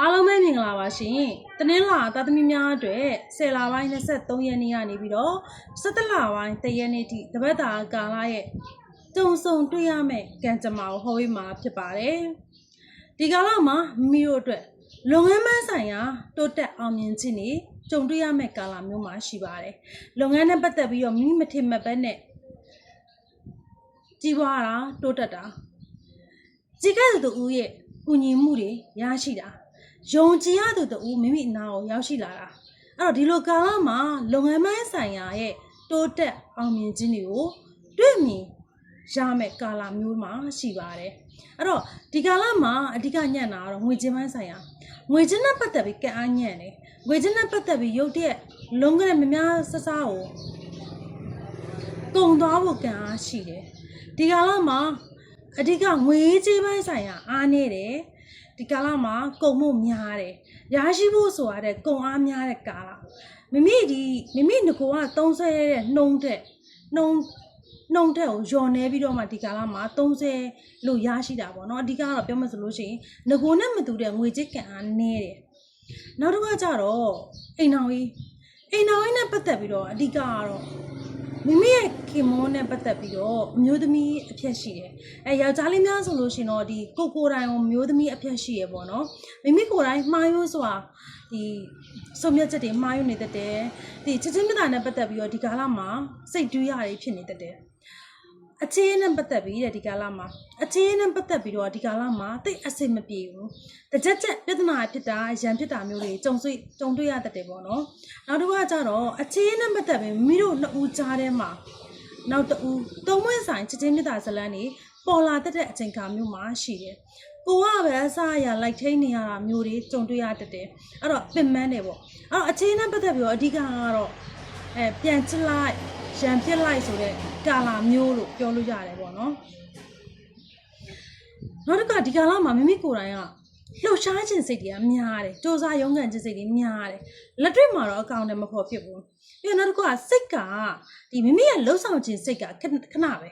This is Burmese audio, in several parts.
အားလုံးပဲမင်္ဂလာပါရှင်။တနင်္လာသားသမီးများအတွက်10လပိုင်း23ရက်နေ့ကနေပြီးတော့17လပိုင်း3ရက်နေ့ထိတပတ်တာကာလရဲ့ကြုံဆုံတွေ့ရမယ့်ကံကြမ္မာကိုဟောပေးမှာဖြစ်ပါတယ်။ဒီကာလမှာမိမိတို့အတွက်လုပ်ငန်းမဆိုင်ရာတိုးတက်အောင်မြင်ခြင်းတွေကြုံတွေ့ရမယ့်ကာလမျိုးမှာရှိပါတယ်။လုပ်ငန်းနဲ့ပတ်သက်ပြီးတော့မိမိမထင်မှတ်ဘဲနဲ့ကြီးပွားတာတိုးတက်တာကြည်ကဲ့သူတူရဲ့ကုညီမှုတွေရရှိတာ ယုံကြည်ရသူတူမိမိအနာကိုရောက်ရှိလာတာအဲ့တော့ဒီလိုကာလမှာလုပ်ငန်းပိုင်းဆိုင်ရာရဲ့တိုးတက်အောင်မြင်ခြင်းတွေကိုတွေ့မြင်ရမယ့်ကာလမျိုးမှာရှိပါတယ်အဲ့တော့ဒီကာလမှာအဓိကညံ့တာကတော့ငွေချင်းပိုင်းဆိုင်ရာငွေချင်းနဲ့ပတ်သက်ပြီးကံအားညံ့တယ်ငွေချင်းနဲ့ပတ်သက်ပြီးရုပ်တရက်လုံးကလေးမများဆဆကိုကုံသွားဖို့ကံအားရှိတယ်ဒီကာလမှာအဓိကငွေကြေးပိုင်းဆိုင်ရာအားနေတယ် ဒီကာလမှာကုံမှုများတယ်ရရှိဖို့ဆိုရတဲ့ကုံအားများတဲ့ကာလမိမိဒီမိမိငကိုကသုံးဆဲတဲ့နှုံးတဲ့နှုံးနှုံးတဲ့ကိုယော်နေပြီးတော့မှဒီကာလမှာ30လို့ရရှိတာပေါ့နော်အဓိကကတော့ပြောမှဆိုလို့ရှိရင်ငကိုနဲ့မတူတဲ့ငွေကြေးကံအားနည်းတယ်နောက်တစ်ခါကျတော့အိမ်တော်ကြီးအိမ်တော်ကြီးနဲ့ပတ်သက်ပြီးတော့အဓိကကတော့ မိမိရဲ့ခင်မောနဲ့ပတ်သက်ပြီးတော့အမျိုးသမီးအဖြတ်ရှိတယ်အဲယောက်ျားလေးများဆိုလို့ရှိရင်တော့ဒီကိုကိုတိုင်ကိုမျိုးသမီးအဖြတ်ရှိရပေါ့နော်မိမိကိုယ်တိုင်မှားရိုးစွာဒီစုံမြတ်ချက်တွေမှားယွင်းနေတတ်တယ်ဒီချက်ချင်းမြတ်တာနဲ့ပတ်သက်ပြီးတော့ဒီကာလမှာစိတ်တွေးရတွေဖြစ်နေတတ်တယ် အခြေအနေနဲ့ပတ်သက်ပြီးတဲ့ဒီကာလမှာအခြေအနေနဲ့ပတ်သက်ပြီးတော့ဒီကာလမှာတိတ်အဆင်မပြေဘူးတကြက်ကြက်ပြဿနာဖြစ်တာရန်ဖြစ်တာမျိုးတွေကြုံတွေ့ကြုံတွေ့ရတတ်တယ်ပေါ့နော်နောက်တစ်ခါကျတော့အခြေအနေနဲ့ပတ်သက်ပြီးမိမိတို့နှစ်ဦးကြားထဲမှာနောက်တူသုံးဝင်းဆိုင်ချက်ချင်းမြတ်တာဇလန်းနေပေါ်လာတတ်တဲ့အချိန်ခါမျိုးမှာရှိတယ်ကိုကပဲအစားအရာလိုက်ထိန်နေရတာမျိုးတွေကြုံတွေ့ရတတ်တယ်အဲ့တော့ပင်ပန်းတယ်ပေါ့အဲ့တော့အခြေအနေနဲ့ပတ်သက်ပြီးတော့အဓိကကတော့အဲပြန်ချစ်လိုက် ရန်ဖြစ်လိုက်ဆိုတဲ့ကာလာမျိုးလို့ပြောလို့ရတယ်ပေါ့နော်နောက်တစ်ခါဒီကာလမှာမိမိကိုယ်တိုင်ကလှုပ်ရှားခြင်းစိတ်တွေကများတယ်စူးစမ်းရုန်းကန်ခြင်းစိတ်တွေများတယ်လက်တွေ့မှာတော့အကောင်တယ်မဖော်ဖြစ်ဘူးပြီးတော့နောက်တစ်ခုကစိတ်ကဒီမိမိရဲ့လှုပ်ဆောင်ခြင်းစိတ်ကခဏခဏပဲ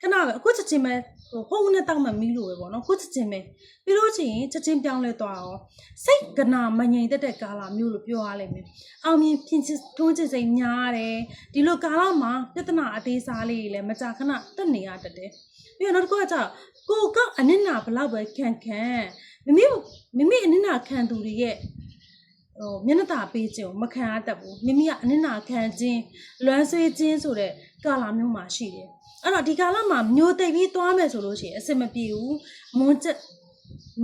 ခဏပဲအခုချက်ချင်းပဲဟိုဖုန်းနဲ့တောက်မှမီးလို့ပဲပေါ့နော်အခုချက်ချင်းပဲပြီးလို့ချင်းချက်ချင်းပြောင်းလဲသွားရောစိတ်ကနာမငြိမ်သက်တဲ့ကာလမျိုးလို့ပြောရလိမ့်မယ်အောင်မြင်ဖြစ်ချင်းထုံးချစိတ်များတယ်ဒီလိုကာလမှာပြဿနာအသေးစားလေးတွေလည်းမကြာခဏတက်နေရတတ်တယ်ပြီးတော့နောက်တစ်ခုကကျတော့ကိုကအနစ်နာဘလောက်ပဲခံခံမိမိမိမိအနစ်နာခံသူတွေရဲ့ ဟိုမျက်နှာตาပေးခြင်းကိုမခံရတတ်ဘူးမိမိကအနစ်နာခံခြင်းလွမ်းဆွေးခြင်းဆိုတဲ့ကာလမျိုးမှာရှိတယ်အဲ့တော့ဒီကာလမှာမျိုးသိပ်ပြီးသွားမယ်ဆိုလို့ရှိရင်အဆင်မပြေဘူးမွန်းချက်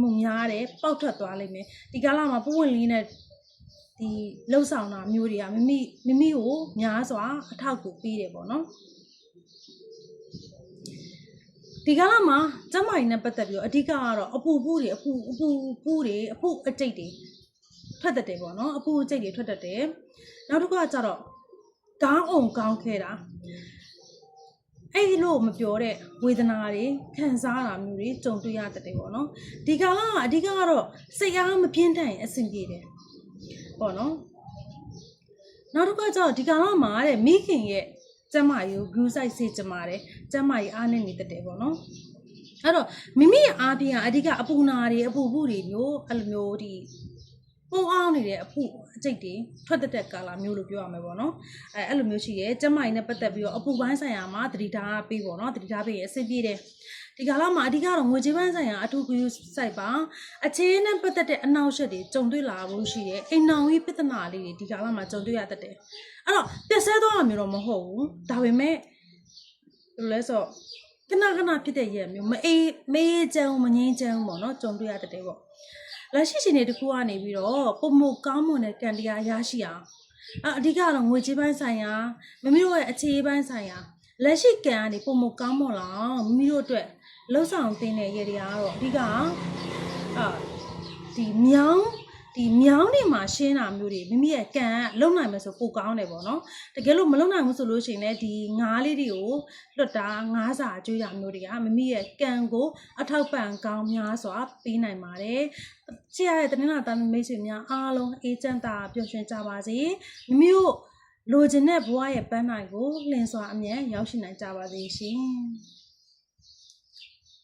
မှုများတယ်ပေါက်ထွက်သွားလိမ့်မယ်ဒီကာလမှာပဝင်လေးနဲ့ဒီလှုပ်ဆောင်တာမျိုးတွေကမိမိမိမိကိုများစွာအထောက်အကူပေးတယ်ပေါ့နော်ဒီကာလမှာကျမကြီးနဲ့ပတ်သက်ပြီးတော့အဓိကကတော့အပူပူတွေအပူအပူပူတွေအပူအကျိတ်တွေ ထွက်တတ်တယ်ပေါ့နော်အပူအကျိတ်တွေထွက်တတ်တယ်နောက်တစ်ခုကကျတော့ကောင်းအောင်ကောင်းခဲ့တာအဲ့ဒီလို့မပြောတဲ့ဝေဒနာတွေခံစားတာမျိုးတွေကြုံတွေ့ရတတ်တယ်ပေါ့နော်ဒီကာလကအဓိကကတော့စိတ်အားမပြင်းထန်ရင်အဆင်ပြေတယ်ပေါ့နော်နောက်တစ်ခါကျတော့ဒီကာလမှာတဲ့မိခင်ရဲ့ကျမကြီးကို group site စေချင်ပါတယ်ကျမကြီးအားနေနေတတ်တယ်ပေါ့နော်အဲ့တော့မိမိရဲ့အားဖြင့်ကအဓိကအပူနာတွေအပူပူတွေမျိုးအဲ့လိုမျိုးဒီ ပုံအောင်နေတဲ့အဖုအကျိတ်တွေထွက်တတ်တဲ့ကာလာမျိုးလို့ပြောရမှာပေါ့နော်အဲအဲ့လိုမျိုးရှိရဲကျမကြီးနဲ့ပတ်သက်ပြီးတော့အပူပိုင်းဆိုင်ရာမှာတတိထားပေးပေါ့နော်တတိထားပေးရင်အဆင်ပြေတယ်ဒီကာလမှာအဓိကတော့ငွေကြေးပိုင်းဆိုင်ရာအထူးဂရုစိုက်ပါအခြေနဲ့ပတ်သက်တဲ့အနောက်ရှက်တွေကြုံတွေ့လာဖို့ရှိတယ်အိမ်နောင်ကြီးပြဿနာလေးတွေဒီကာလမှာကြုံတွေ့ရတတ်တယ်အဲ့တော့ပြက်ဆဲသွားတာမျိုးတော့မဟုတ်ဘူးဒါပေမဲ့ဘယ်လိုလဲဆိုတော့ခဏခဏဖြစ်တဲ့ရက်မျိုးမအေးမေးချမ်းမငြင်းချမ်းပေါ့နော်ကြုံတွေ့ရတတ်တယ်ပေါ့ လက်ရှိရှင်တွေတခုကနေပြီးတော့ပုံမကောင်းမွန်တဲ့ကံတရားရရှိအောင်အအဓိကတော့ငွေကြေးပိုင်းဆိုင်ရာမမီတို့ရဲ့အခြေပိုင်းဆိုင်ရာလက်ရှိကံကနေပုံမကောင်းမွန်လာအောင်မမီတို့အတွက်လှုပ်ဆောင်တင်တဲ့ရည်တွေကတော့အဓိကအာဒီမြောင်း ဒီမြောင်းတွေမှာရှင်းတာမျိုးတွေမိမိရဲ့ကံကလုံနိုင်မယ်ဆိုပိုကောင်းတယ်ပေါ့နော်တကယ်လို့မလုံနိုင်ဘူးဆိုလို့ရှိရင်လည်းဒီငါးလေးတွေကိုလွတ်တာငါးစာကြွေးတာမျိုးတွေကမိမိရဲ့ကံကိုအထောက်ပံ့ကောင်းများစွာပေးနိုင်ပါတယ်ချစ်ရတဲ့တနင်္လာသားမိတ်ဆွေများအားလုံးအေးချမ်းသာပျော်ရွှင်ကြပါစေမိမိတို့လိုချင်တဲ့ဘဝရဲ့ပန်းနိုင်ကိုလင်စွာအမြဲရောက်ရှိနိုင်ကြပါစေရှင်